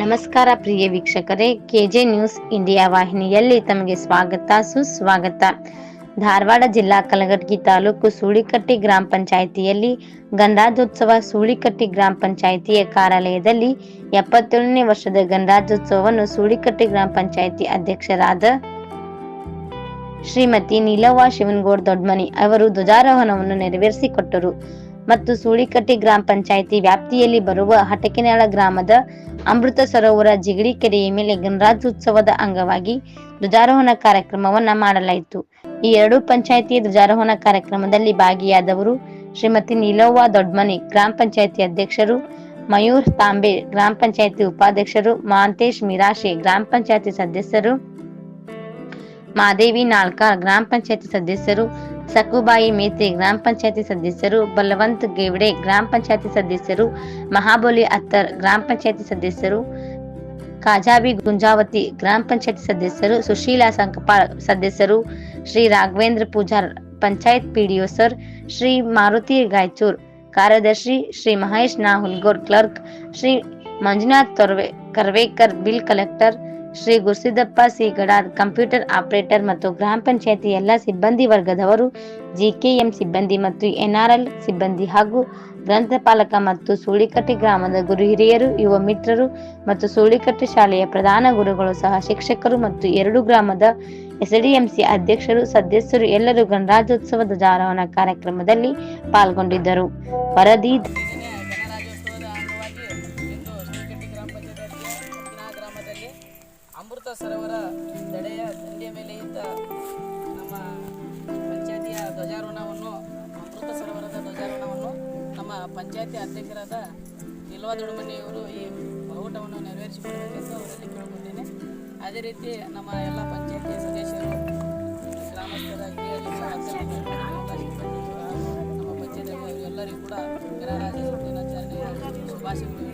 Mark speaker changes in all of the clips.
Speaker 1: ನಮಸ್ಕಾರ ಪ್ರಿಯ ವೀಕ್ಷಕರೇ, K J news India ವಾಹಿನಿಯಲ್ಲಿ ತಮಗೆ ಸ್ವಾಗತ, ಸುಸ್ವಾಗತ. ಧಾರವಾಡ ಜಿಲ್ಲಾ ಕಲಘಟಗಿ ತಾಲೂಕು ಸೂಳಿಕಟ್ಟಿ ಗ್ರಾಮ ಪಂಚಾಯಿತಿಯಲ್ಲಿ ಗಣರಾಜ್ಯೋತ್ಸವ ಸೂಳಿಕಟ್ಟಿ ಗ್ರಾಮ ಪಂಚಾಯಿತಿಯ ಕಾರ್ಯಾಲಯದಲ್ಲಿ ಎಪ್ಪತ್ತೇಳನೇ ವರ್ಷದ ಗಣರಾಜ್ಯೋತ್ಸವವನ್ನು ಸೂಳಿಕಟ್ಟಿ ಗ್ರಾಮ ಪಂಚಾಯಿತಿ ಅಧ್ಯಕ್ಷರಾದ ಶ್ರೀಮತಿ ನೀಲವ್ವ ಶಿವನಗೌಡ ದೊಡ್ಮನಿ ಅವರು ಧ್ವಜಾರೋಹಣವನ್ನು ನೆರವೇರಿಸಿಕೊಟ್ಟರು. ಮತ್ತು ಸೂಳಿಕಟ್ಟಿ ಗ್ರಾಮ ಪಂಚಾಯಿತಿ ವ್ಯಾಪ್ತಿಯಲ್ಲಿ ಬರುವ ಹಟಕಿನಾಳ ಗ್ರಾಮದ ಅಮೃತ ಸರೋವರ ಜಿಗಡಿ ಕೆರೆಯ ಮೇಲೆ ಗಣರಾಜ್ಯೋತ್ಸವದ ಅಂಗವಾಗಿ ಧ್ವಜಾರೋಹಣ ಕಾರ್ಯಕ್ರಮವನ್ನ ಮಾಡಲಾಯಿತು. ಈ ಎರಡು ಪಂಚಾಯಿತಿ ಧ್ವಜಾರೋಹಣ ಕಾರ್ಯಕ್ರಮದಲ್ಲಿ ಭಾಗಿಯಾದವರು ಶ್ರೀಮತಿ ನೀಲವ್ವ ದೊಡ್ಮನಿ, ಗ್ರಾಮ ಪಂಚಾಯಿತಿ ಅಧ್ಯಕ್ಷರು ಮಯೂರ್ ತಾಂಬೆ, ಗ್ರಾಮ ಪಂಚಾಯಿತಿ ಉಪಾಧ್ಯಕ್ಷರು ಮಾಂತೇಶ್ ಮಿರಾಶೆ, ಗ್ರಾಮ ಪಂಚಾಯಿತಿ ಸದಸ್ಯರು ಮಾದೇವಿ ನಾಲ್ಕ, ಗ್ರಾಮ ಪಂಚಾಯತಿ ಸದಸ್ಯರು ಸಕುಬಾಯಿ ಮೇತ್ರಿ ಗ್ರಾಮ ಪಂಚಾಯತಿ ಸದಸ್ಯರು ಬಲವಂತ್ ಗೇವಡೆ ಗ್ರಾಮ ಪಂಚಾಯತಿ ಸದಸ್ಯರು ಮಹಾಬೋಲಿ ಅತ್ತರ್ ಗ್ರಾಮ ಪಂಚಾಯತಿ ಸದಸ್ಯರು ಕಾಜಾಬಿ ಗುಂಜಾವತಿ ಗ್ರಾಮ ಪಂಚಾಯತಿ ಸದಸ್ಯರು ಸುಶೀಲಾ ಸಂಕಪಾಳ್ ಸದಸ್ಯರು ಶ್ರೀ ರಾಘವೇಂದ್ರ ಪೂಜಾರ್ ಪಂಚಾಯತ್ ಪಿಡಿಒ ಸರ್ ಶ್ರೀ ಮಾರುತಿ ಗಾಯಚೂರ್ ಕಾರ್ಯದರ್ಶಿ Shri Mahesh Nahulgor clerk Shri Manjunath Torve Karvekar bill collector Shri Gurusiddappa Sigadar computer operator ಮತ್ತು ಗ್ರಾಮ ಪಂಚಾಯತಿ ಎಲ್ಲ ಸಿಬ್ಬಂದಿ ವರ್ಗದವರು, ಜಿಕೆಎಂ ಸಿಬ್ಬಂದಿ ಮತ್ತು ಎನ್ಆರ್ಎಲ್ ಸಿಬ್ಬಂದಿ ಹಾಗೂ ಗ್ರಂಥಪಾಲಕ ಮತ್ತು ಸೂಳಿಕಟ್ಟೆ ಗ್ರಾಮದ ಗುರು ಹಿರಿಯರು, ಯುವ ಮಿತ್ರರು ಮತ್ತು ಸೂಳಿಕಟ್ಟೆ ಶಾಲೆಯ ಪ್ರಧಾನ ಗುರುಗಳು ಸಹ ಶಿಕ್ಷಕರು ಮತ್ತು ಎರಡು ಗ್ರಾಮದ ಎಸ್ಡಿಎಂಸಿ ಅಧ್ಯಕ್ಷರು, ಸದಸ್ಯರು ಎಲ್ಲರೂ ಗಣರಾಜ್ಯೋತ್ಸವ ಧ್ವಜಾರೋಹಣ ಕಾರ್ಯಕ್ರಮದಲ್ಲಿ ಪಾಲ್ಗೊಂಡಿದ್ದರು. ವರದಿ
Speaker 2: ಅಮೃತ ಸರೋವರ ದಡೆಯ ದಂಡೆಯ ಮೇಲೆ ಇದ್ದ ನಮ್ಮ ಪಂಚಾಯತಿಯ ಧ್ವಜಾರೋಹಣವನ್ನು, ಅಮೃತ ಸರೋವರದ ಧ್ವಜಾರೋಹಣವನ್ನು ನಮ್ಮ ಪಂಚಾಯತಿ ಅಧ್ಯಕ್ಷರಾದ ನಿಲ್ವಾ ದೊಡ್ಡಮನೆಯವರು ಈ ಬಹುಟವನ್ನು ನೆರವೇರಿಸಿಕೊಳ್ಳಬೇಕೆಂದು ಅವರಲ್ಲಿ ಕೇಳಿಕೊಂಡಿದ್ದೇನೆ ಅದೇ ರೀತಿ ನಮ್ಮ ಎಲ್ಲ ಪಂಚಾಯತಿಯ ಸದಸ್ಯರು, ಗ್ರಾಮಸ್ಥರ ನಮ್ಮ ಪಂಚಾಯತಿ ಎಲ್ಲರಿಗೂ ಕೂಡ ಗಣರಾಜ್ಯೋತ್ಸವ ದಿನಾಚರಣೆಯ ಶುಭಾಶಯಗಳು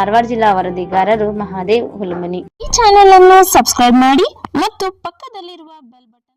Speaker 1: ಧಾರವಾಡ ಜಿಲ್ಲಾ ವರದಿಗಾರರು ಮಹಾದೇವ್ ಹುಲಮನಿ.
Speaker 3: ಈ ಚಾನೆಲ್ ಅನ್ನು ಸಬ್ಸ್ಕ್ರೈಬ್ ಮಾಡಿ ಮತ್ತು ಪಕ್ಕದಲ್ಲಿರುವ ಬೆಲ್ ಬಟನ್